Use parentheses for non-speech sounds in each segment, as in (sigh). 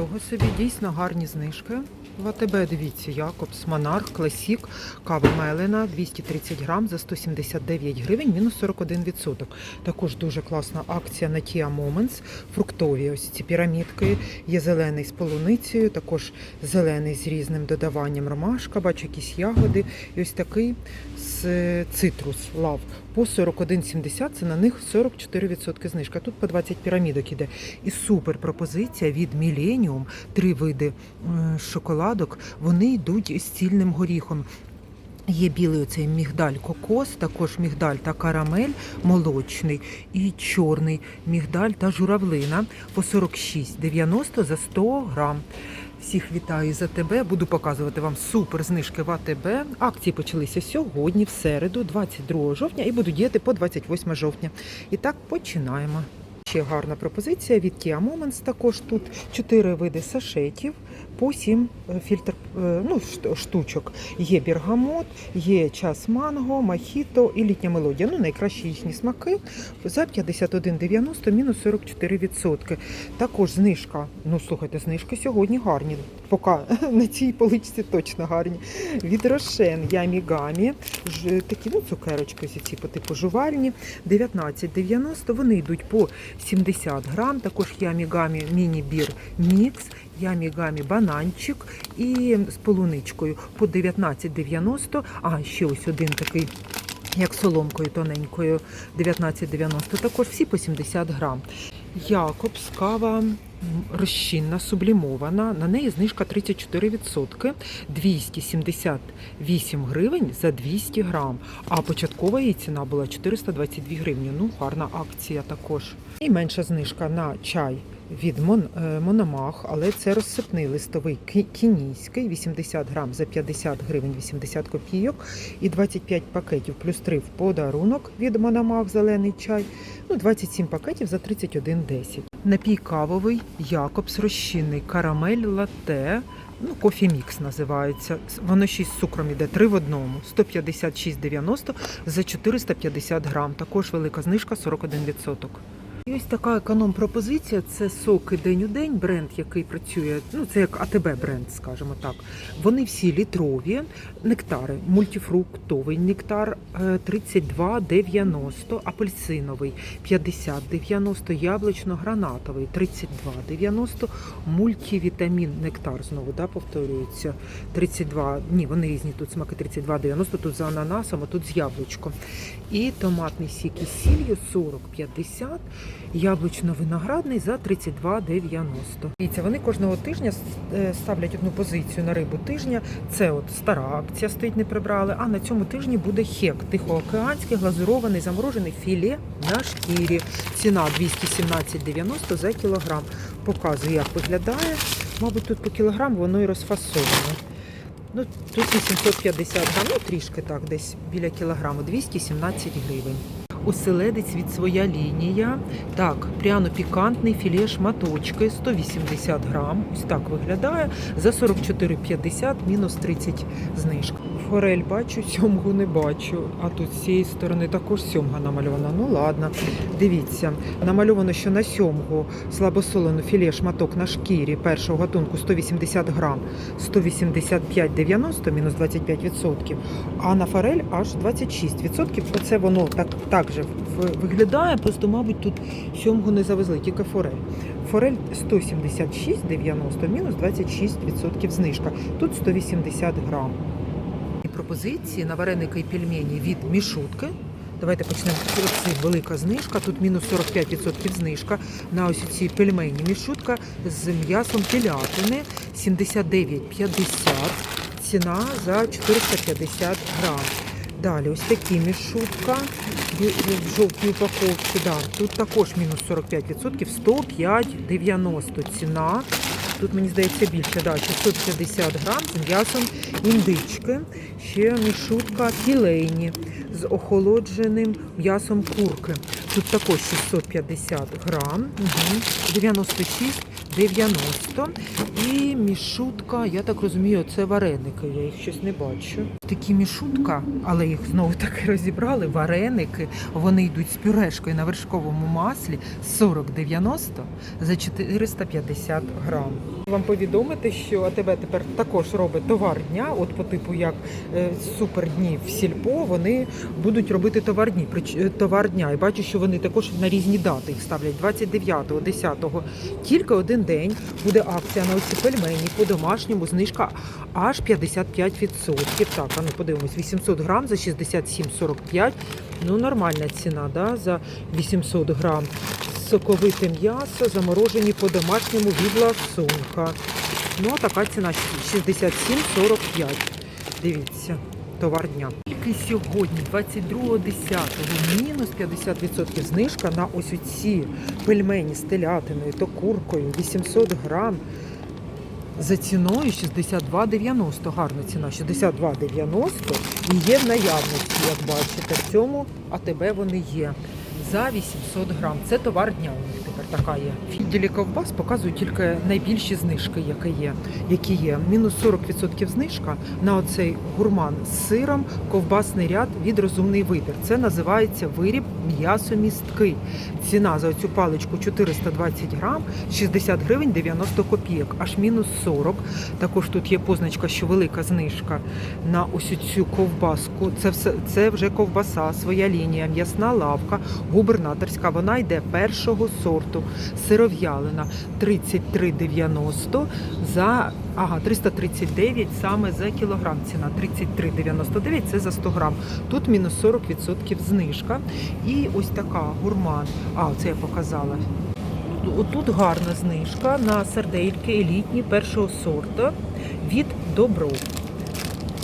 Нічого собі, дійсно гарні знижки. В АТБ, дивіться, Якобс, Монарх, Класік, кава Мелена 230 грам за 179 гривень, мінус 41%. Також дуже класна акція на Tia Moments. Фруктові ось ці пірамідки. Є зелений з полуницею, також зелений з різним додаванням ромашка, бачу якісь ягоди. І ось такий з е, цитрус лав по 41,70. Це на них 44% знижка. Тут по 20 пірамідок іде. І супер пропозиція від Millennium. Три види е, шоколадок. Вони йдуть з цільним горіхом. Є білий оцей мігдаль кокос, також мігдаль та карамель молочний і чорний мігдаль та журавлина по 46,90 за 100 грам. Всіх вітаю за тебе. Буду показувати вам супер знижки в АТБ. Акції почалися сьогодні, в середу, 22 жовтня, і будуть діяти по 28 жовтня. І так починаємо. Ще гарна пропозиція від Kia Moments. Також тут 4 види сашетів по 7 фільтр е, ну, штучок. Є бергамот, є час манго, мохіто і літня мелодія. Ну, найкращі їхні смаки за 51,90 мінус 44%. Також знижка. Ну, слухайте, знижки сьогодні гарні. Поки (laughs) на цій поличці точно гарні. Від Рошен Ямігамі. Такі ну, цукерочки ці по типу жувальні. 19,90. Вони йдуть по 70 грам. Також Ямігамі міні-бір мікс. Ямігамі бананчик і з полуничкою по 19,90. А ще ось один такий. Як соломкою тоненькою 19,90, також всі по 70 грам. Якобс кава розчинна, сублімована. На неї знижка 34%, 278 гривень за 200 грам. А початкова її ціна була 422 гривні. Ну, гарна акція також. І менша знижка на чай від е, Мономах, але це розсипний листовий кінійський, 80 грам за 50 гривень 80 копійок і 25 пакетів плюс 3 в подарунок від Мономах зелений чай. Ну, 27 пакетів за 31,10. Напій кавовий Якобс розчинний карамель латте. Ну, кофі називається. Воно ще з цукром іде 3 в одному. 156,90 за 450 грам. Також велика знижка 41%. І ось така економ-пропозиція це соки день у день, бренд, який працює. Ну це як АТБ бренд, скажімо так. Вони всі літрові, нектари, мультифруктовий нектар е, 32,90, апельсиновий 50,90, яблучно-гранатовий 32,90, мультивітамін нектар знову да, повторюється 32, ні, вони різні тут смаки 32,90, тут з ананасом, а тут з яблучком. І томатний сік із сіллю 40,50, яблучно-виноградний за 32,90. Дивіться, вони кожного тижня е, ставлять одну позицію на рибу тижня. Це от стара акція стоїть, не прибрали. А на цьому тижні буде хек тихоокеанський, глазурований, заморожений філе на шкірі. Ціна 217,90 за кілограм. Показую, як виглядає. Мабуть, тут по кілограму воно і розфасоване. Ну, тут 850 грам, ну трішки так, десь біля кілограму, 217 гривень. Оселедець від своя лінія. Так, пряно-пікантний філе шматочки 180 грам. Ось так виглядає. За 44,50 мінус 30 знижка. Форель бачу, сьомгу не бачу. А тут з цієї сторони також сьомга намальована. Ну ладно, дивіться, намальовано, що на сьомгу слабосолену філе шматок на шкірі першого гатунку 180 грам, 185,90 мінус 25%, а на форель аж 26%. Оце воно так, так же виглядає, просто, мабуть, тут сьомгу не завезли, тільки форель. Форель 176,90 мінус 26% знижка. Тут 180 грам. Пропозиції на вареники і пельмені від мішутки. Давайте почнемо. Це велика знижка. Тут мінус 45% знижка на ось ці пельмені. Мішутка з м'ясом телятини 79,50. Ціна за 450 грам. Далі ось такі мішутка в жовтій упаковці. Да. Тут також мінус 45%, 105,90 ціна. Тут, мені здається, більше, да, 650 грам з м'ясом індички. Ще мішутка філейні з охолодженим м'ясом курки. Тут також 650 грам, 96 90. І мішутка, я так розумію, це вареники. Я їх щось не бачу. Такі мішутка, але їх знову таки розібрали. Вареники. Вони йдуть з пюрешкою на вершковому маслі 40,90 за 450 грам. Вам повідомити, що АТБ тепер також робить товар дня, от по типу як е, супердні в сільпо, вони будуть робити товар дні, е, товар дня. І бачу, що вони також на різні дати їх ставлять 29-го, 10-го. Тільки один день буде акція на оці пельмені по домашньому, знижка аж 55%. Так, а ну подивимось, 800 грам за 67,45. Ну, нормальна ціна, да, за 800 грам. Соковите м'ясо, заморожені по домашньому від ласунка. Ну, а така ціна 67,45. Дивіться, товар дня. Тільки сьогодні, 22.10, мінус 50% знижка на ось ці пельмені з телятиною та куркою 800 грам. За ціною 62,90. Гарна ціна 62,90 і є в наявності, як бачите. В цьому АТБ вони є. За 800 грам. Це товар дня у них така є. В відділі ковбас показують тільки найбільші знижки, які є. Які є. Мінус 40% знижка на оцей гурман з сиром, ковбасний ряд від розумний вибір. Це називається виріб м'ясомісткий. Ціна за цю паличку 420 грам, 60 гривень 90 копійок, аж мінус 40. Також тут є позначка, що велика знижка на ось цю ковбаску. Це все це вже ковбаса, своя лінія, м'ясна лавка, губернаторська. Вона йде першого сорту. Сиров'ялина 33,90 за ага, 339 саме за кілограм. Ціна 33,99 це за 100 грам. Тут мінус 40% знижка. І ось така гурман. А, це я показала. Отут гарна знижка на сардельки елітні першого сорту від Добро.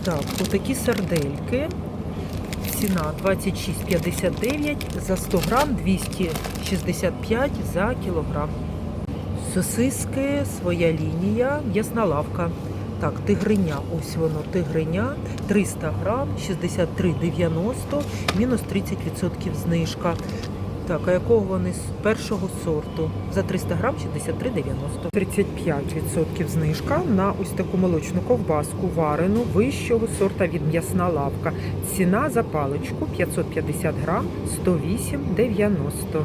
Так, отакі сардельки. Ціна 26,59 за 100 грам, 265 за кілограм. Сосиски, своя лінія, м'ясна лавка. Так, тигриня, ось воно, тигриня, 300 грам, 63,90, мінус 30% знижка. Так, а якого вони з першого сорту? За 300 грам 63,90. 35% знижка на ось таку молочну ковбаску варену вищого сорта від м'ясна лавка. Ціна за паличку 550 грам 108,90.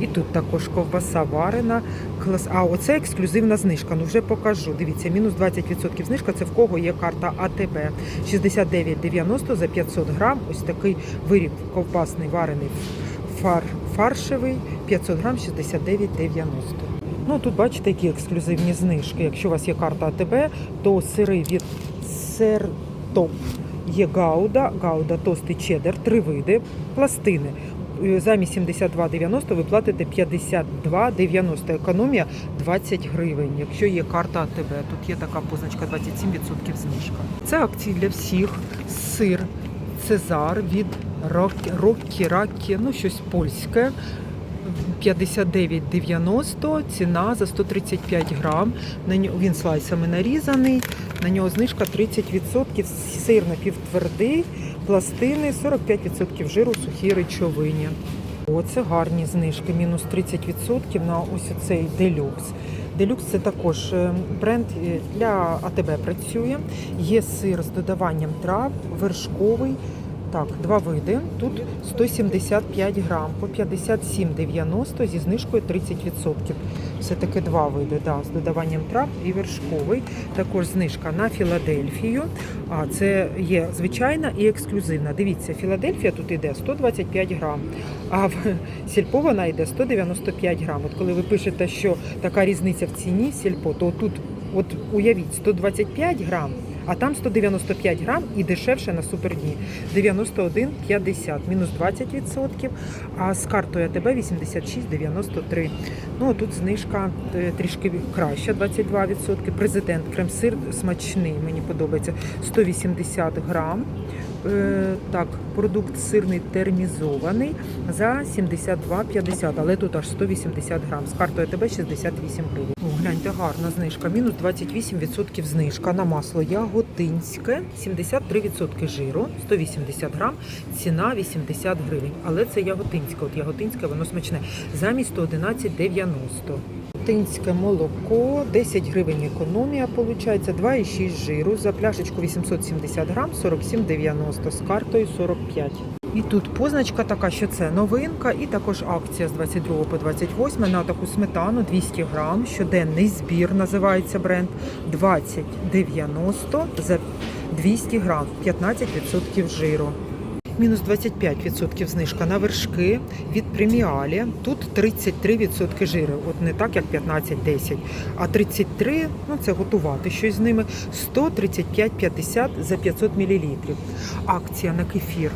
І тут також ковбаса варена. Клас. А оце ексклюзивна знижка. Ну вже покажу. Дивіться, мінус 20% знижка. Це в кого є карта АТБ. 69,90 за 500 грам. Ось такий виріб ковбасний варений фар, фаршевий 500 грам 69,90. Ну тут бачите, які ексклюзивні знижки. Якщо у вас є карта АТБ, то сири від Сертоп є гауда, гауда тости чеддер, три види, пластини. Е, Замість 72,90 ви платите 52,90. Економія 20 гривень. Якщо є карта АТБ, тут є така позначка 27% знижка. Це акції для всіх. Сир Цезар від Рок- Роккі Ракі, ну щось польське. 59,90, ціна за 135 грам. На нього він слайсами нарізаний. На нього знижка 30%, сир напівтвердий, пластини, 45% жиру, сухій речовині. Оце гарні знижки, мінус 30% на ось цей делюкс. Делюкс це також е, бренд е, для АТБ працює. Є сир з додаванням трав, вершковий. Так, два види. Тут 175 грам по 57,90 зі знижкою 30%. Все-таки два види, да, з додаванням трав і вершковий. Також знижка на Філадельфію. А це є звичайна і ексклюзивна. Дивіться, Філадельфія тут йде 125 грам, а в сільпо вона йде 195 грам. От коли ви пишете, що така різниця в ціні сільпо, то тут, от уявіть, 125 грам. А там 195 грам і дешевше на супердні 91,50, мінус 20%, а з картою АТБ 86,93. Ну, а тут знижка е, трішки краща, 22%. Президент крем-сир смачний, мені подобається, 180 грам. Е, Так, продукт сирний термізований за 72,50, але тут аж 180 грам. З картою АТБ 68 гривень. О, гляньте, гарна знижка. Мінус 28% знижка на масло яготинське, 73% жиру, 180 грам, ціна 80 гривень. Але це яготинське. От яготинське, воно смачне. Замість 111,90. Яготинське молоко, 10 гривень економія, виходить, 2,6 жиру. За пляшечку 870 грам, 47,90. З картою 45. І тут позначка така, що це новинка, і також акція з 22 по 28 на таку сметану 200 грам. Щоденний збір називається бренд 2090 за 200 грам, 15% жиру. Мінус 25% знижка на вершки від преміалі. Тут 33% жиру. От не так, як 15-10, а 33, ну це готувати щось з ними. 135,50 за 500 мл. Акція на кефір.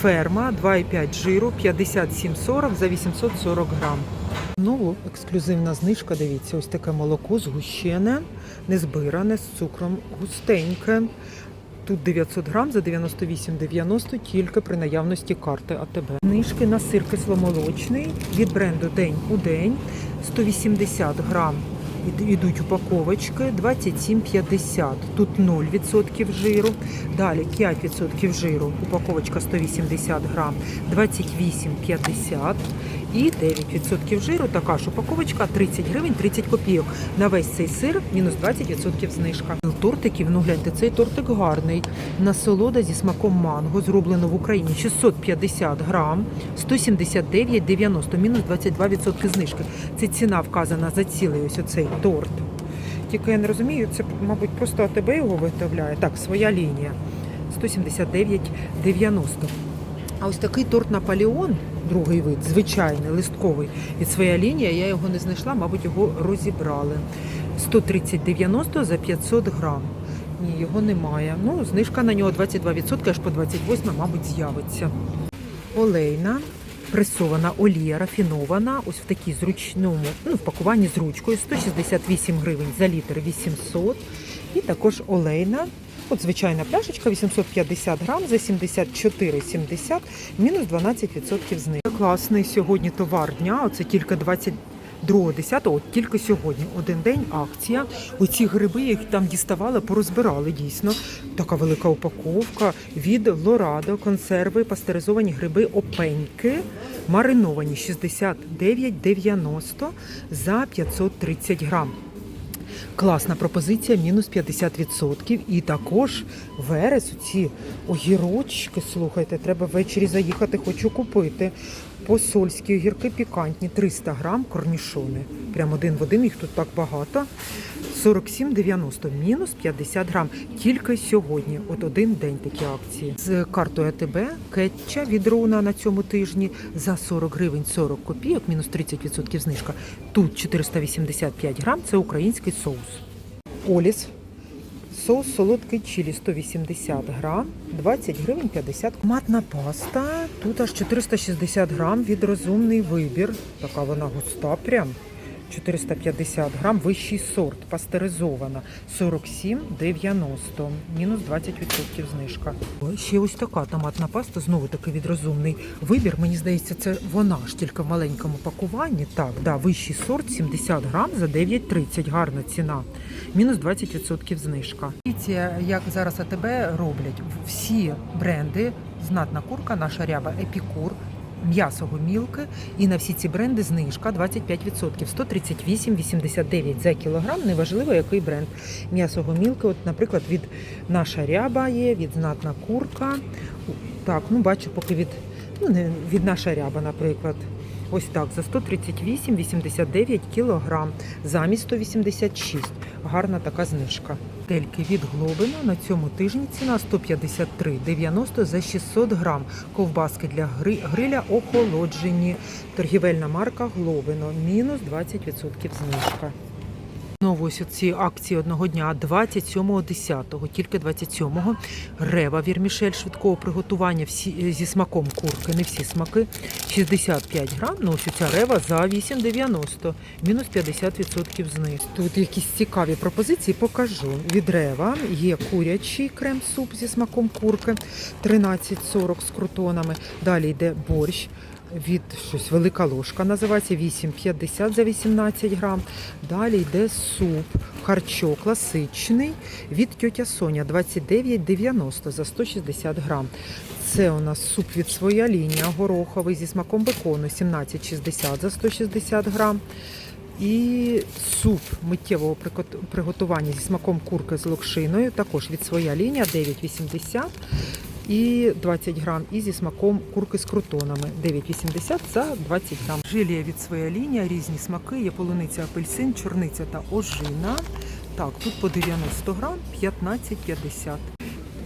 Ферма 2,5 жиру, 57,40 за 840 грам. Знову ексклюзивна знижка. Дивіться, ось таке молоко згущене, незбиране, з цукром густеньке. Тут 900 грам за 98,90 тільки при наявності карти АТБ. Знижки на сир кисломолочний від бренду День у день 180 грам. Ідуть упаковочки 27,50. Тут 0% жиру. Далі 5% жиру. Упаковочка 180 грам 28,50. І 9% жиру. Така ж упаковочка 30 гривень 30 копійок. На весь цей сир мінус 20% знижка. Тортиків, ну гляньте, цей тортик гарний. Насолода зі смаком манго, зроблено в Україні 650 грам, 179,90, мінус 22% знижки. Це ціна вказана за цілий ось оцей торт. Тільки я не розумію, це, мабуть, просто АТБ його виготовляє. Так, своя лінія. 179,90. А ось такий торт Наполеон, другий вид, звичайний, листковий, від своя лінія, я його не знайшла, мабуть, його розібрали. 130,90 за 500 грам. Ні, його немає. Ну, знижка на нього 22%, аж по 28, мабуть, з'явиться. Олейна, пресована олія рафінована, ось в такій зручному, ну, в пакуванні з ручкою, 168 гривень за літр 800. І також олейна, от звичайна пляшечка, 850 грам за 74,70, мінус 12% знижки. Класний сьогодні товар дня, оце тільки 20 2.10, от тільки сьогодні, один день акція. Оці гриби, їх там діставали, порозбирали дійсно. Така велика упаковка від Лорадо, консерви, пастеризовані гриби опеньки, мариновані 69,90 за 530 грам. Класна пропозиція, мінус 50%. І також верес, ці огірочки, слухайте, треба ввечері заїхати, хочу купити. Посольські огірки пікантні, 300 грам, корнішони. Прям один в один, їх тут так багато. 47,90, мінус 50 грам. Тільки сьогодні, от один день такі акції. З картою АТБ кетча від Руна на цьому тижні за 40 гривень 40 копійок, мінус 30% знижка. Тут 485 грам, це український соус. Оліс. Соус солодкий чилі 180 грам, 20 гривень 50. Матна паста. Тут аж 460 грам від розумний вибір. Така вона густа прям. 450 грам, вищий сорт, пастеризована. 47,90, мінус 20% знижка. Ще ось така томатна паста, знову таки від розумний вибір. Мені здається, це вона ж тільки в маленькому пакуванні. Так, да, вищий сорт 70 грам за 9,30. Гарна ціна. Мінус 20% знижка. Як зараз АТБ роблять всі бренди. Знатна курка, наша ряба Епікур. М'ясо гомілки і на всі ці бренди знижка 25%, 138,89 за кілограм, неважливо який бренд. М'ясо гомілки, от, наприклад, від наша ряба є, від знатна курка. Так, ну бачу, поки від, ну, не, від наша ряба, наприклад. Ось так, за 138,89 кілограм, замість 186. Гарна така знижка. Тельки від Глобина на цьому тижні ціна 153,90 за 600 грам. Ковбаски для гри- гриля охолоджені. Торгівельна марка Глобино. Мінус 20% знижка. Знову ось ці акції одного дня 27.10, тільки 27-го. Рева вірмішель швидкого приготування всі, зі смаком курки, не всі смаки. 65 грам, ну ось ця рева за 8,90, мінус 50% знизу. Тут якісь цікаві пропозиції покажу. Від рева є курячий крем-суп зі смаком курки 13,40 з крутонами. Далі йде борщ від щось велика ложка називається 8,50 за 18 грам. Далі йде суп, харчо класичний від тьотя Соня 29,90 за 160 грам. Це у нас суп від своя лінія гороховий зі смаком бекону 17,60 за 160 грам. І суп миттєвого приготування зі смаком курки з локшиною, також від своя лінія 9,80. І 20 грам, і зі смаком курки з крутонами. 9,80 за 20 грам. Жилія від своя лінія, різні смаки. Є полуниця, апельсин, чорниця та ожина. Так, тут по 90 грам 15,50.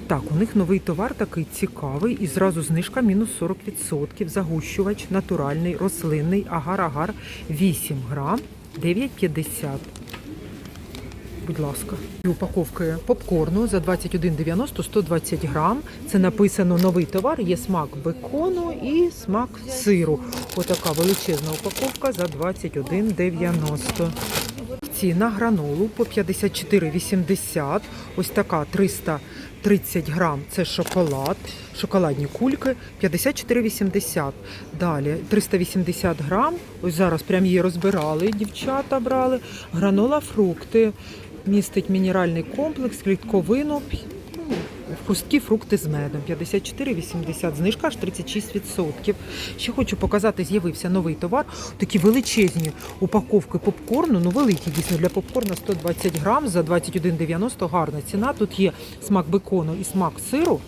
Так, у них новий товар такий цікавий і зразу знижка мінус 40%. Загущувач натуральний, рослинний, агар-агар 8 грам 9,50. Будь ласка. Упаковки попкорну за 21,90 120 грам. Це написано новий товар. Є смак бекону і смак сиру. Отака величезна упаковка за 21,90. Ціна гранолу по 54,80. Ось така 330 грам. Це шоколад. Шоколадні кульки 54,80. Далі 380 грам. Ось зараз прям її розбирали. Дівчата брали. Гранола фрукти. Містить мінеральний комплекс, клітковину. ну, Хрусткі фрукти з медом 54,80, знижка аж 36%. Ще хочу показати, з'явився новий товар. Такі величезні упаковки попкорну, ну великі дійсно для попкорна 120 грам за 21,90 гарна ціна. Тут є смак бекону і смак сиру.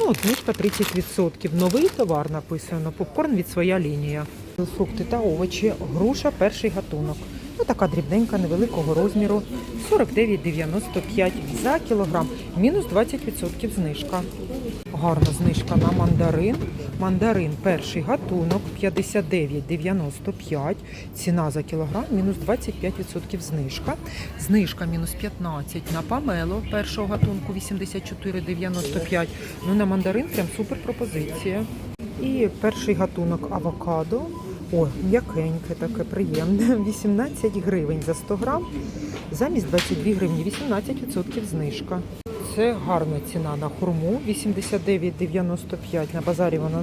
Ну, знижка 30%. Новий товар написано. Попкорн від своя лінія. Фрукти та овочі, груша перший гатунок. Ну, така дрібненька, невеликого розміру. 49,95 за кілограм. Мінус 20% знижка. Гарна знижка на мандарин. Мандарин перший гатунок 59,95. Ціна за кілограм мінус 25% знижка. Знижка мінус 15 на памело першого гатунку 84,95. Ну на мандарин прям супер пропозиція. І перший гатунок авокадо. О, м'якеньке, таке приємне. (laughs) 18 гривень за 100 грам. Замість 22 гривні 18% знижка. Це гарна ціна на хурму 89,95. На базарі вона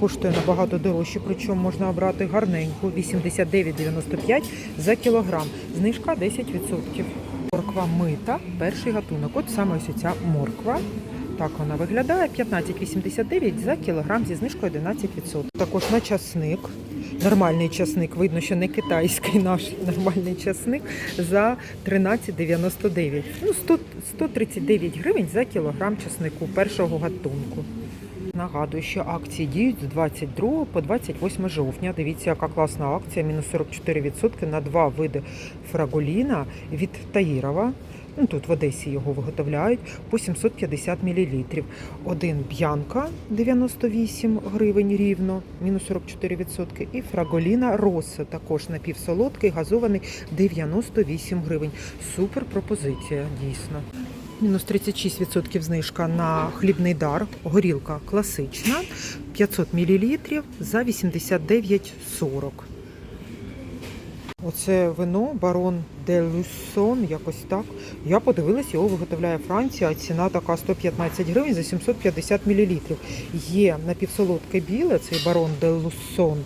коштує набагато дорожче, причому можна обрати гарненьку 89,95 за кілограм. Знижка 10%. Морква мита, перший гатунок. От саме ось ця морква. Так вона виглядає 15,89 за кілограм зі знижкою 11%. Також на часник. Нормальний часник, видно, що не китайський наш нормальний часник за 13,99. Ну, 100, 139 гривень за кілограм часнику першого гатунку. Нагадую, що акції діють з 22 по 28 жовтня. Дивіться, яка класна акція. Мінус 44% на два види фраголіна від Таїрова. Ну, тут в Одесі його виготовляють по 750 мл. Один б'янка 98 гривень рівно, мінус 44%. І фраголіна Росса, також напівсолодкий, газований 98 гривень. Супер пропозиція, дійсно. Мінус 36% знижка на хлібний дар. Горілка класична 500 мл за 89,40. Оце вино барон де Люсон, якось так. Я подивилась, його виготовляє Франція, а ціна така 115 гривень за 750 мл. Є напівсолодке біле, цей барон де Люсон,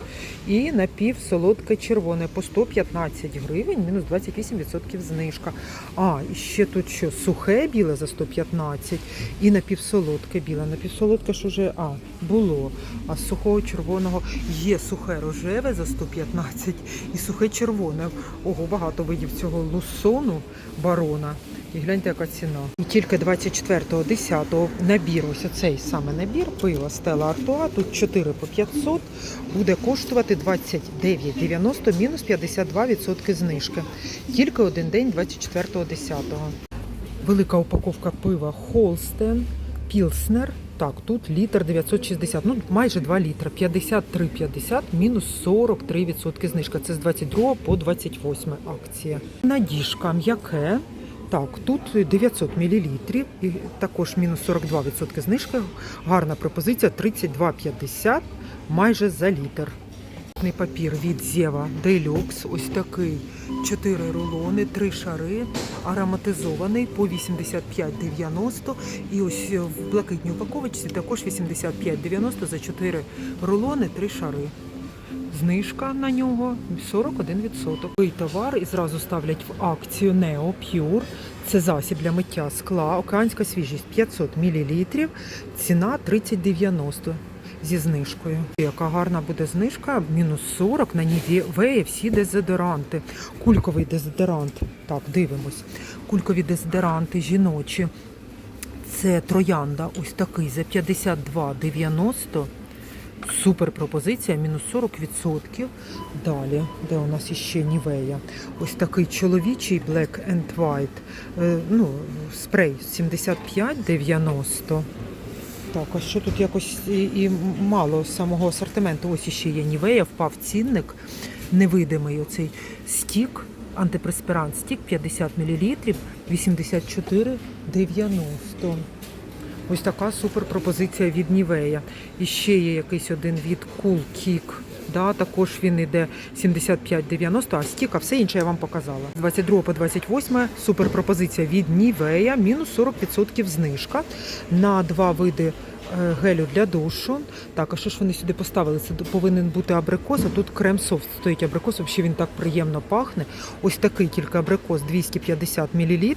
і напівсолодке червоне по 115 гривень, мінус 28% знижка. А, і ще тут що, сухе біле за 115 і напівсолодке біле. Напівсолодке ж уже а, було. А сухого червоного є сухе рожеве за 115 і сухе червоне. Ого, багато видів цього лусону барона. І гляньте, яка ціна. І тільки 24-го, 10-го набір, ось оцей саме набір пива Стела Артуа, тут 4 по 500, буде коштувати 29,90, мінус 52% знижки. Тільки один день 24-го, 10-го. Велика упаковка пива Холстен, Пілснер. Так, тут літр 960, ну майже 2 літра, 53,50, мінус 43% знижка. Це з 22 по 28 акція. Надіжка м'яке. Так, тут 900 мл і також мінус 42% знижка. Гарна пропозиція 32,50 майже за літр. Туалетний папір від Зєва Делюкс. Ось такий. 4 рулони, 3 шари, ароматизований по 85,90. І ось в блакитній упаковочці також 85,90 за 4 рулони, 3 шари. Знижка на нього 41%. Цей товар і зразу ставлять в акцію Neo Pure. Це засіб для миття скла, океанська свіжість 500 мл, ціна 30,90 зі знижкою. Яка гарна буде знижка, мінус 40 на Нівеї всі дезодоранти. Кульковий дезодорант. Так, дивимось. Кулькові дезодоранти жіночі. Це троянда, ось такий за 52,90. Супер пропозиція, мінус 40%. Далі, де у нас іще Нівея. Ось такий чоловічий Black and White. Е, ну, спрей 75,90. Так, а що тут якось і, і мало самого асортименту. Ось іще є Нівея, впав цінник. Невидимий оцей стік, антипреспірант стік 50 мл, 84,90. Ось така супер пропозиція від Нівея. І ще є якийсь один від Cool Kick. Да, також він йде 75,90, а стік, а все інше я вам показала. З 22 по 28 супер пропозиція від Нівея, мінус 40% знижка на два види е, гелю для душу. Так, а що ж вони сюди поставили? Це повинен бути абрикос, а тут крем софт стоїть абрикос, взагалі він так приємно пахне. Ось такий тільки абрикос 250 мл,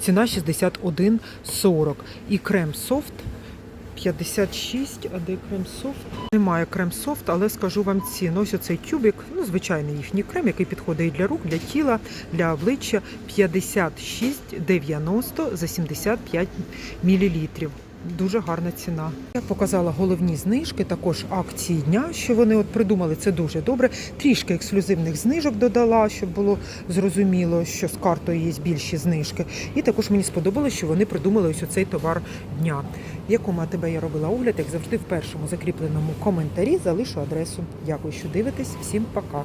ціна 61,40. І крем софт 56, а де крем софт? Немає крем софт, але скажу вам ціну. Ось оцей тюбик, ну звичайний їхній крем, який підходить для рук, для тіла, для обличчя 56,90 за 75 мл. Дуже гарна ціна. Я показала головні знижки, також акції дня, що вони от придумали. Це дуже добре. Трішки ексклюзивних знижок додала, щоб було зрозуміло, що з картою є більші знижки. І також мені сподобалося, що вони придумали ось оцей товар дня. Якому АТБ я робила огляд, як завжди, в першому закріпленому коментарі залишу адресу. Дякую, що дивитесь. Всім пока.